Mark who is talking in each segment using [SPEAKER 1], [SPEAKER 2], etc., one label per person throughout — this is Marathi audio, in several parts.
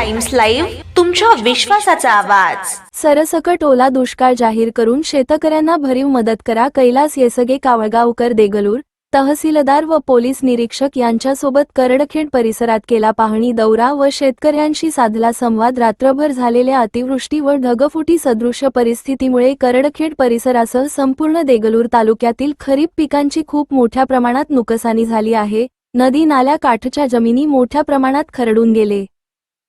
[SPEAKER 1] टाइम्स लाईव्ह तुमच्या विश्वासाचा आवाज.
[SPEAKER 2] सरसकट ओला दुष्काळ जाहीर करून शेतकऱ्यांना भरीव मदत करा. कैलास येसगे कावळगावकर देगलूर तहसीलदार व पोलीस निरीक्षक यांच्यासोबत करडखेड परिसरात केला पाहणी. दौरा व शेतकऱ्यांशी साधला संवाद. रात्रभर झालेल्या अतिवृष्टी व ढगफुटी सदृश्य परिस्थितीमुळे करडखेड परिसरासह संपूर्ण देगलूर तालुक्यातील खरीप पिकांची खूप मोठ्या प्रमाणात नुकसानी झाली आहे. नदी नाल्या काठच्या जमिनी मोठ्या प्रमाणात खरडून गेले.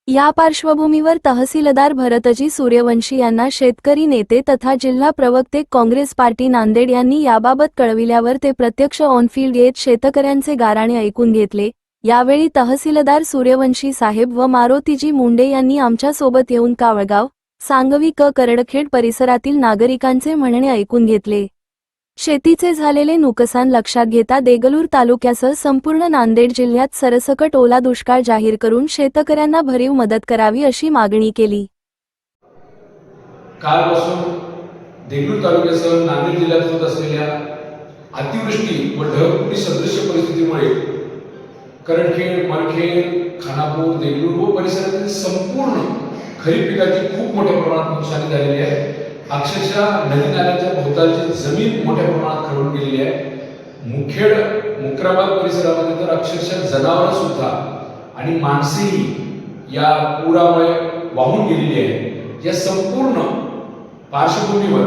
[SPEAKER 2] या पार्श्वभूमीवर तहसीलदार भरतजी सूर्यवंशी यांना शेतकरी नेते तथा जिल्हा प्रवक्ते काँग्रेस पार्टी नांदेड यांनी याबाबत कळविल्यावर ते प्रत्यक्ष ऑनफिल्ड येत शेतकऱ्यांचे गाराणे ऐकून घेतले. यावेळी तहसीलदार सूर्यवंशी साहेब व मारोतीजी मुंडे यांनी आमच्यासोबत येऊन कावळगाव सांगवी क करडखेड परिसरातील नागरिकांचे म्हणणे ऐकून घेतले. शेतीचे झालेले नुकसान लक्षात घेता देगलूर तालुक्यासह संपूर्ण नांदेड जिल्ह्यात सरसकट ओला दुष्काळ जाहीर करून शेतकऱ्यांना भरीव मदत करावी अशी मागणी केली.
[SPEAKER 3] कालपासून देगलूर तालुक्यासह नांदेड जिल्ह्यात होत असलेल्या अतिवृष्टी व ढगपुरी सदृश्य परिस्थितीमुळे करडखेड मनखेड खानापूर देगलूर व परिसरातील संपूर्ण खरीप पिकाची खूप मोठ्या प्रमाणात नुकसानी झालेली आहे. अक्षरशः नदी नाल्याच्या भोवतालची जमीन मोठ्या प्रमाणात खरडून गेलेली आहे. मुखेड मुक्राबाद परिसरामध्ये तर अक्षरशः जनावर सुद्धा आणि माणसेही या पुरामुळे वाहून गेलेली आहे या संपूर्ण पार्श्वभूमीवर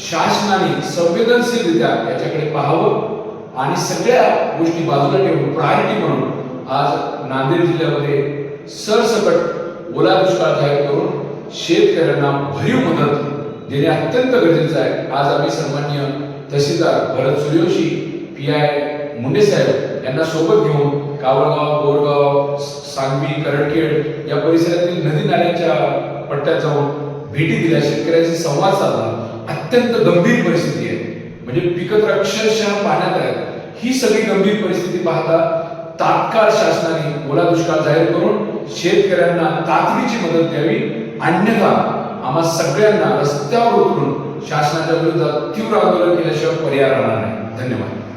[SPEAKER 3] शासनाने संवेदनशीलरित्या याच्याकडे पाहावं आणि सगळ्या गोष्टी बाजूला ठेवून प्रायोरिटी म्हणून आज नांदेड जिल्ह्यामध्ये सरसकट ओला दुष्काळ जाहीर करून शेतकऱ्यांना भरीव मदत देणे अत्यंत गरजेचं आहे. आज आम्ही सन्मान्य तहसीलदार भरत सूर्यवंशी पी आय मुंडे साहेब यांना सोबत घेऊन कावळगाव बोरगाव सांगवी करडखेड या परिसरातील नदी नाल्याच्या पट्ट्यात जाऊन भेटी दिल्या. शेतकऱ्यांशी संवाद साधला. अत्यंत गंभीर परिस्थिती आहे. म्हणजे पिकं तर अक्षरशः पाण्यात आहेत. ही सगळी गंभीर परिस्थिती पाहता तात्काळ शासनाने ओला दुष्काळ जाहीर करून शेतकऱ्यांना तातडीची मदत द्यावी. अन्यथा आम्हा सगळ्यांना रस्त्यावर उतरून शासनाच्या विरोधात तीव्र आंदोलन केल्याशिवाय पर्याय राहणार नाही. धन्यवाद.